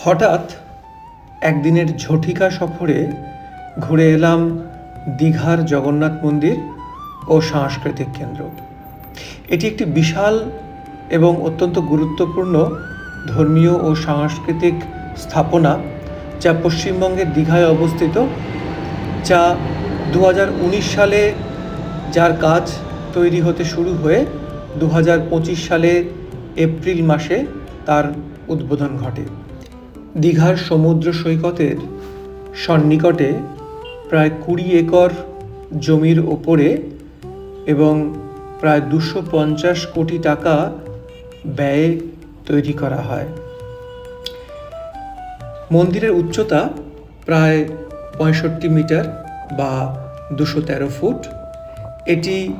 হঠাৎ একদিনের ঝটিকা সফরে ঘুরে এলাম দীঘার জগন্নাথ মন্দির ও সাংস্কৃতিক কেন্দ্র। এটি একটি বিশাল এবং অত্যন্ত গুরুত্বপূর্ণ ধর্মীয় ও সাংস্কৃতিক স্থাপনা যা পশ্চিমবঙ্গের দীঘায় অবস্থিত, যা দু হাজার উনিশ সালে যার কাজ তৈরি হতে শুরু হয়ে দু হাজার পঁচিশ সালে এপ্রিল মাসে তার উদ্বোধন ঘটে। দীঘার সমুদ্র সৈকতের সন্নিকটে প্রায় কুড়ি একর জমির ওপরে এবং প্রায় দুশো পঞ্চাশ কোটি টাকা ব্যয়ে তৈরি করা হয়। মন্দিরের উচ্চতা প্রায় পঁয়ষট্টি মিটার বা দুশো তেরো ফুট। এটি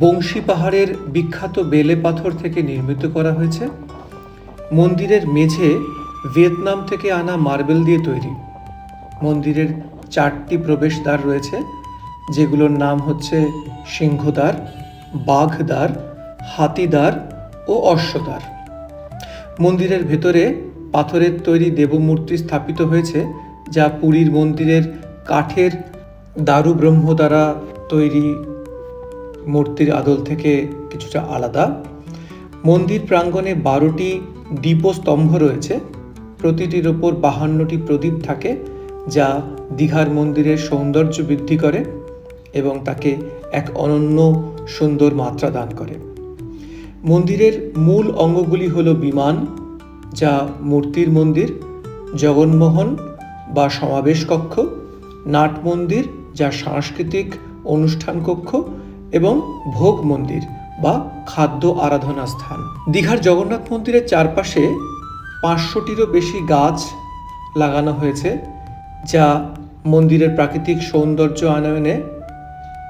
বংশী পাহাড়ের বিখ্যাত বেলে পাথর থেকে নির্মিত করা হয়েছে। মন্দিরের মেঝে ভিয়েতনাম থেকে আনা মার্বেল দিয়ে তৈরি। মন্দিরের চারটি প্রবেশদ্বার রয়েছে, যেগুলোর নাম হচ্ছে সিংহদ্বার, বাঘদ্বার, হাতিদ্বার ও অশ্বদ্বার। মন্দিরের ভেতরে পাথরের তৈরি দেবমূর্তি স্থাপিত হয়েছে, যা পুরীর মন্দিরের কাঠের দারু ব্রহ্ম দ্বারা তৈরি মূর্তির আদল থেকে কিছুটা আলাদা। মন্দির প্রাঙ্গণে বারোটি দীপস্তম্ভ রয়েছে প্রতিটির ওপর বাহান্নটি প্রদীপ থাকে, যা দীঘার মন্দিরের সৌন্দর্য বৃদ্ধি করে এবং তাকে এক অনন্য সুন্দর মাত্রা দান করে। মন্দিরের মূল অঙ্গগুলি হল বিমান, যা মূর্তির মন্দির, জগন্মোহন বা সমাবেশ কক্ষ, নাট মন্দির, যা সাংস্কৃতিক অনুষ্ঠান কক্ষ এবং ভোগ মন্দির বা খাদ্য আরাধনা স্থান। দীঘার জগন্নাথ মন্দিরের চারপাশে পাঁচশোটিরও বেশি গাছ লাগানো হয়েছে, যা মন্দিরের প্রাকৃতিক সৌন্দর্য আনয়নে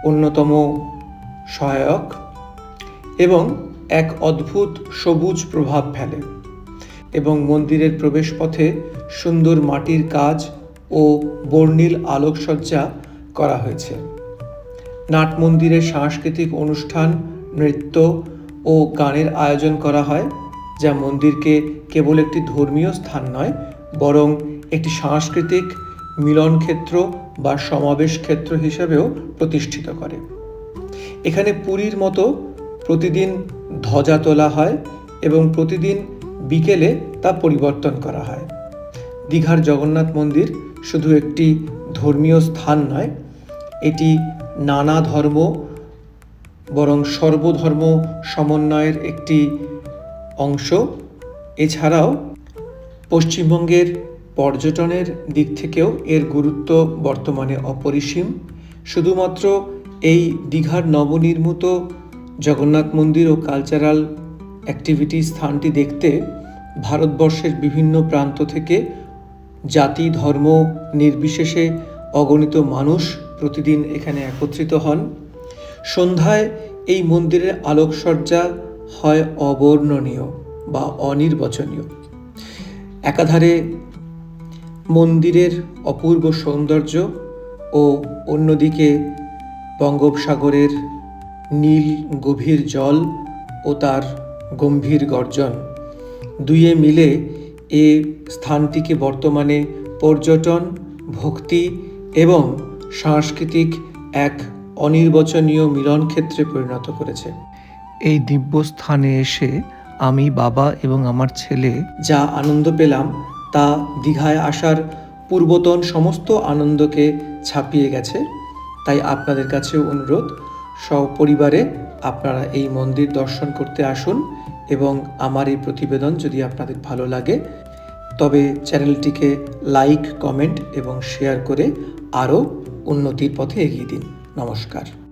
অন্যতম সহায়ক এবং এক অদ্ভুত সবুজ প্রভাব ফেলে এবং মন্দিরের প্রবেশপথে সুন্দর মাটির কাজ ও বর্ণিল আলোকসজ্জা করা হয়েছে। নাট মন্দিরে সাংস্কৃতিক অনুষ্ঠান, নৃত্য ও গানের আয়োজন করা হয়। যা মন্দিরকে কেবল একটি ধর্মীয় স্থান নয়, বরং একটি সাংস্কৃতিক মিলন ক্ষেত্র বা সমাবেশ ক্ষেত্র হিসেবেও প্রতিষ্ঠিত করে। এখানে পুরীর মতো প্রতিদিন ধ্বজা তোলা হয় এবং প্রতিদিন বিকেলে তা পরিবর্তন করা হয়। দীঘার জগন্নাথ মন্দির শুধু একটি ধর্মীয় স্থান নয়, এটি নানা ধর্ম বরং সর্বধর্ম সমন্বয়ের একটি অংশ। এছাড়াও পশ্চিমবঙ্গের পর্যটনের দিক থেকেও এর গুরুত্ব বর্তমানে অপরিসীম। শুধুমাত্র এই দীঘার নবনির্মিত জগন্নাথ মন্দির ও কালচারাল অ্যাক্টিভিটি স্থানটি দেখতে ভারতবর্ষের বিভিন্ন প্রান্ত থেকে জাতি, ধর্ম নির্বিশেষে অগণিত মানুষ প্রতিদিন এখানে একত্রিত হন। সন্ধ্যায় এই মন্দিরের আলোকসজ্জা হয় অবর্ণনীয় বা অনির্বচনীয়। একাধারে মন্দিরের অপূর্ব সৌন্দর্য ও অন্যদিকে বঙ্গোপসাগরের নীল গভীর জল ও তার গম্ভীর গর্জন। দুয়ে মিলে এ স্থানটিকে বর্তমানে পর্যটন, ভক্তি এবং সাংস্কৃতিক এক অনির্বচনীয় মিলন ক্ষেত্রে পরিণত করেছে। এই দিব্য স্থানে এসে আমি বাবা এবং আমার ছেলে যা আনন্দ পেলাম তা দীঘায় আসার পূর্বতন সমস্ত আনন্দকে ছাপিয়ে গেছে। তাই আপনাদের কাছেও অনুরোধ, সপরিবারে আপনারা এই মন্দির দর্শন করতে আসুন এবং আমার এই প্রতিবেদন যদি আপনাদের ভালো লাগে, তবে চ্যানেলটিকে লাইক, কমেন্ট এবং শেয়ার করে আরও উন্নতির পথে এগিয়ে দিন। নমস্কার।